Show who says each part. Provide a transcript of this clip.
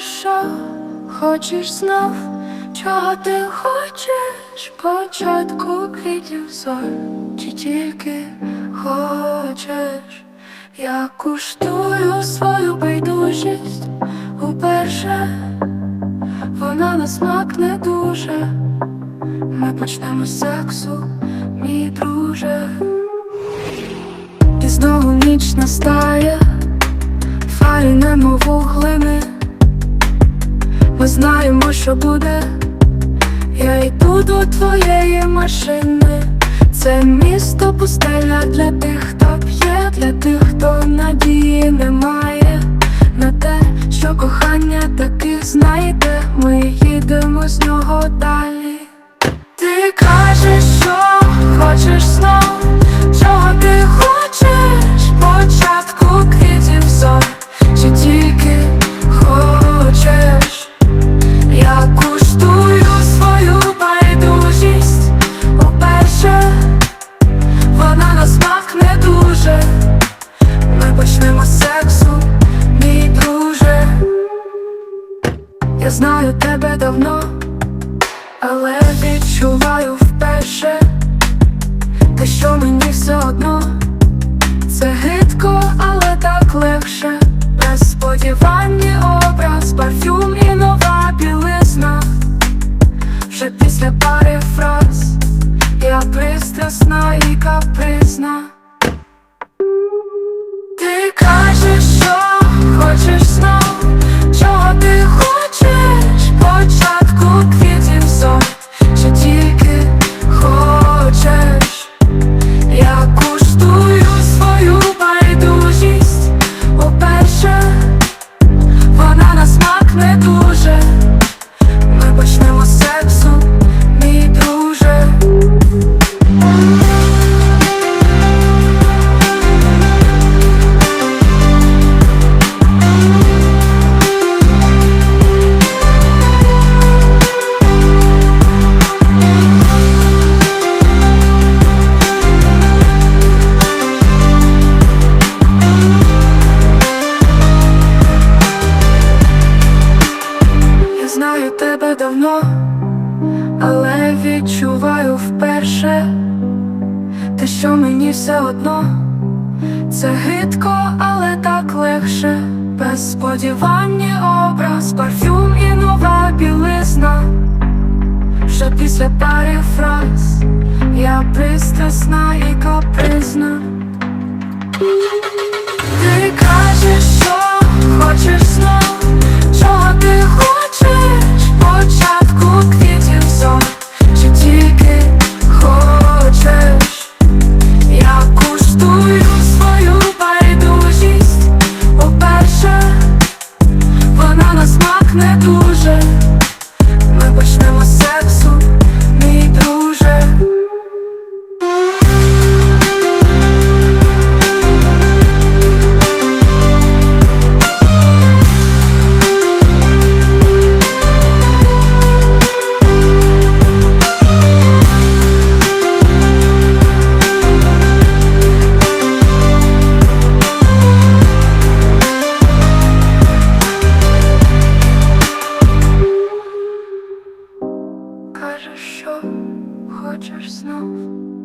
Speaker 1: що хочеш знов, чого ти хочеш, початку квітів зор, чи тільки хочеш, я куштую свою байдужість уперше, вона на смак не дуже. Ми почнемо з сексу, мій друже. І знову ніч настає, немов вуглини. Знаємо, що буде. Я йду до твоєї машини. Це місто пустеля для тих, хто п'є, для тих, хто надії немає. На те, що кохання таки знайде, ми їдемо з нього Знаю тебе давно. Але відчуваю вперше те, що мені все одно це гидко, але так легше. Без сподівання образ, парфюм і нова білизна. Вже після пари фраз я пристрасна і капризна. Ти кажеш, відчуваю вперше те, що мені все одно, це гидко, але так легше, без сподівання образ, парфюм і нова білизна. Вже після пари фраз я пристрасна і капризна. Ти не дуже. treasure snow.